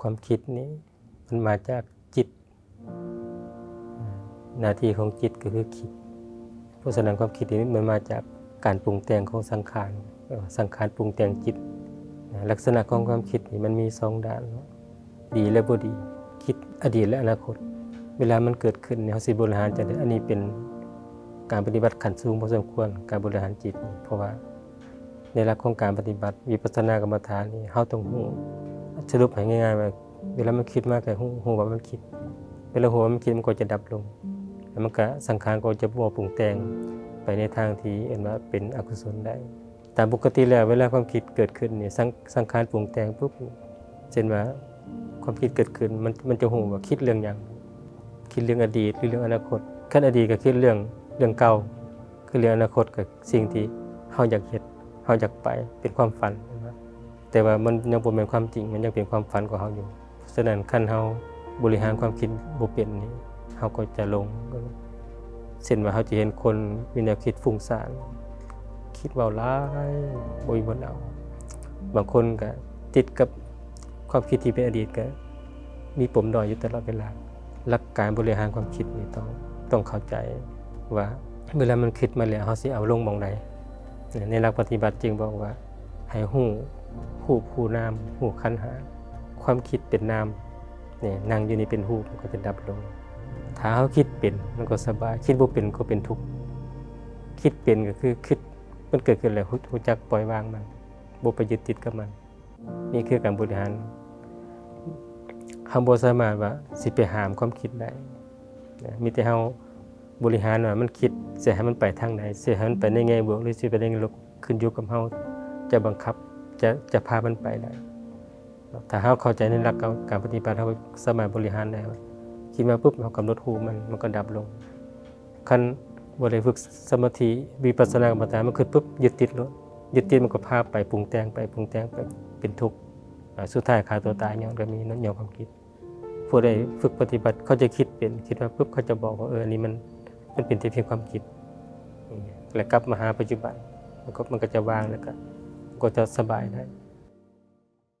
ความคิดนี้ มันมาจากจิต หน้าที่ของจิตก็คือคิดเพราะฉะนั้นความคิดนี้มันมาจากการปรุงแต่งของสังขารสังขารปรุงแต่งจิต ลักษณะของความคิดนี่มันมีสองด้านดีและบ่ดีคิดอดีตและอนาคต เวลามันเกิดขึ้นเขาสิบริหารจะได้อันนี้เป็นการปฏิบัติขันสูงพอสมควรการบริหารจิต เพราะว่าในหลักของการปฏิบัติวิปัสสนากรรมฐานนี่เฮาต้องฮู้ สรุปให้ง่ายๆว่าเวลามันคิดมากก็ฮู้ฮู้ว่ามันคิด เวลาฮู้ว่ามันคิดมันก็จะดับลง แล้วมันก็สังขารก็จะบ่ปรุงแต่งไปในทางที่เอ็นว่าเป็นอกุศลได้ตามปกติแล้วเวลาความคิดเกิดขึ้นเนี่สังสังขารปรุงแต่งปุ๊บเช่นว่าความคิดเกิดขึ้นมันมันจะฮู้ว่าคิดเรื่องหยังคิดเรื่องอดีตหรือเรื่องอนาคตขั้นอดีตก็คิดเรื่องเรื่องเก่าคือเรื่องอนาคตกับสิ่งที่เฮาอยากเฮ็ดเฮาอยากไปเป็นความฝันนะครับ แต่ว่ามันยังบ่แม่นความจริง มันยังเป็นความฝันของเฮาอยู่ฉะนั้นคันเฮาบริหารความคิดบ่เป็นนี่เฮาก็จะลงเช่นว่าเฮาจะเห็นคนมีแนวคิดฟุ้งซ่านคิดเว้าหลายบ่มีบนเอาบางคนก็ติดกับความคิดที่เป็นอดีตก็มีปมดอยอยู่ตลอดเวลาหลักการบริหารความคิดนี่ต้องต้องเข้าใจว่าเวลามันคิดมาแล้วเฮาสิเอาลงหมองใดเนี่ยในหลักปฏิบัติจึงบอกว่าให้ฮู้ ฮู้ผู้นามฮู้ขันหา ความคิดเป็นนามเนี่ยนั่งอยู่นี่เป็นฮู้มันก็จะดับลง ถ้าเฮาคิดเป็นมันก็สบาย คิดบ่เป็นก็เป็นทุกข์คิดเป็นก็คือคิดมันเกิดขึ้นแล้วรู้รู้จักปล่อยวางมันบ่ไปยึดติดกับมัน นี่คือการบริหารเฮาบ่สามารถว่าสิไปหามความคิดได้มีแต่เฮาบริหารว่ามันคิดเสิให้มันไปทางไหนเสิให้มันไปในแง่บวกหรือสิไปในแง่ลบขึ้นอยู่กับเฮาจะบังคับ จะจะพามันไปได้ถ้าเฮาเข้าใจในหลักการปฏิบัติเฮาสมารถบริหารได้วคิดมาปุ๊บเฮากำหนดรูมันมันก็ดับลงคันบ่ได้ฝึกสมาธิวิปัสสนากรรมฐานมันขึ้นปุ๊บยึดติดลยึดติดมันก็พาไปปรุงแต่งไปปรุงแต่งไปเป็นทุกข์สุดท้ายฆ่าตัวตายอย่างก็มีนั่นอย่างความคิดผู้ใดฝึกปฏิบัติเขาจะคิดเป็นคิดว่าปุ๊บเขาจะบอกว่าเอออันนี้มันมันเป็นแต่เพียงความคิดอย่างเงี้ยแล้วกลับมาหาปัจจุบันมันก็มันก็จะว่างแล้วก็ ก็จะสบายได้